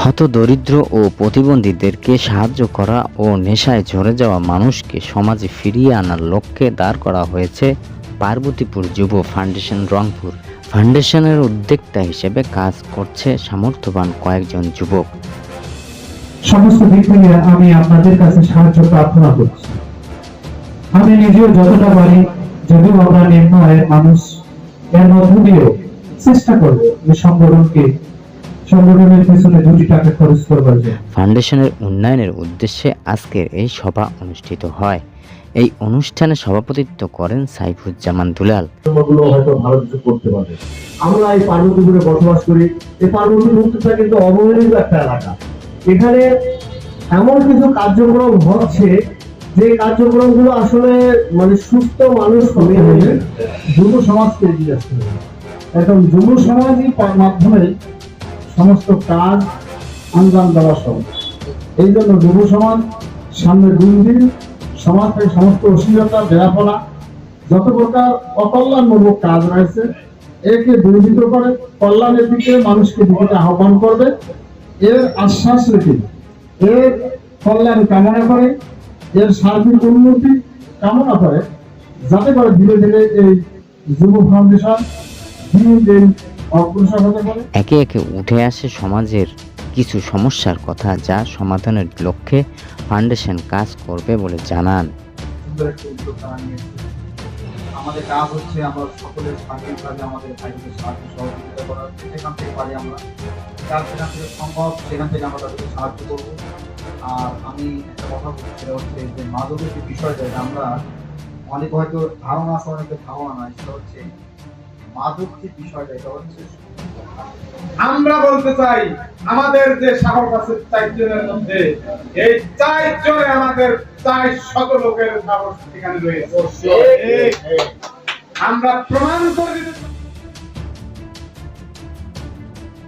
হতদরিদ্র ও প্রতিবন্ধীদেরকে সাহায্য করা ও নেশায় ঝরে যাওয়া মানুষকে সমাজে ফিরিয়ে আনার লক্ষ্যে দাঁড় করা হয়েছে পার্বতীপুর যুব ফাউন্ডেশন রংপুর। ফাউন্ডেশনের উদ্যোক্তা হিসেবে কাজ করছে সামর্থ্যবান কয়েকজন যুবক। সমস্ত দিক থেকে আমি আপনাদের কাছে সাহায্য প্রার্থনা করছি। আমি নিজেও যতটা পারি, যদিও আমরা নিম্ন আয়ের মানুষ, এর মধ্য দিয়েও চেষ্টা সংগঠনকে সংগঠনের পেছনে দুটি টাকা খরচ করবার ফাউন্ডেশনের উন্নয়নের উদ্দেশ্যে আজকের এই সভা অনুষ্ঠিত হয়। এই অনুষ্ঠানে সভাপতিত্ব করেন সাইফুজ্জামান দুলাল। গুলো হয়তো ভালো কিছু করতে পারে আমরা এই পার্বতীপুরে বসবাস করি। এই পার্বতীপুরটা কিন্তু অবহেলিত একটা এলাকা। এখানে এমন কিছু কার্যক্রম হচ্ছে যে কার্যক্রমগুলো আসলে মানে সুস্থ মানুষ হবে যুব সমাজকে এগিয়ে আসতে হবে। এখন যুব সমাজই মাধ্যমে সমস্ত কাজ আঞ্জাম দেওয়া সম্ভব এই জন্য যুব সমাজ, সামনে দুর্দিন সমাজ থেকে সমস্ত অশ্লীলতা বেড়াপনা যত প্রকার অকল্যাণমূলক কাজ রয়েছে, একে দূরীভূত করে কল্যাণের দিকে মানুষকে দিকে আহ্বান করবে। এর আশ্বাস রেখে, এর কল্যাণ কামনা করে, এর সার্বিক উন্নতি কামনা করে, যাতে করে ধীরে ধীরে এই যুব ফাউন্ডেশন দিন দিন একে একে উঠে আসে সমাজের কিছু সমস্যার কথা যা সমাধানের লক্ষ্যে ফাউন্ডেশন কাজ করবে বলে জানান। আমাদের কাজ হচ্ছে আমরা সকলের সার্বিকভাবে আমাদের ভাইদের সাহায্য সহযোগিতা করা যেখান থেকে পারি আমরা। যার থেকে সম্ভব, সেখান থেকে আমরা তাদেরকে সাহায্য করব। আর আমি একটা কথা সেটা হচ্ছে যে মাদকের যে বিষয়টা আমরা অনেক হয়তো ধারণা আছে, অনেকের ধারণা নাই, সেটা হচ্ছে মাদক যে বিষয়টা এটা হচ্ছে আমরা বলতে চাই আমাদের যে সাহস আছে চারজনের মধ্যে এই চারজনে আমাদের চার শত লোকের সাহস সেখানে রয়েছে। আমরা প্রমাণ করে দিতে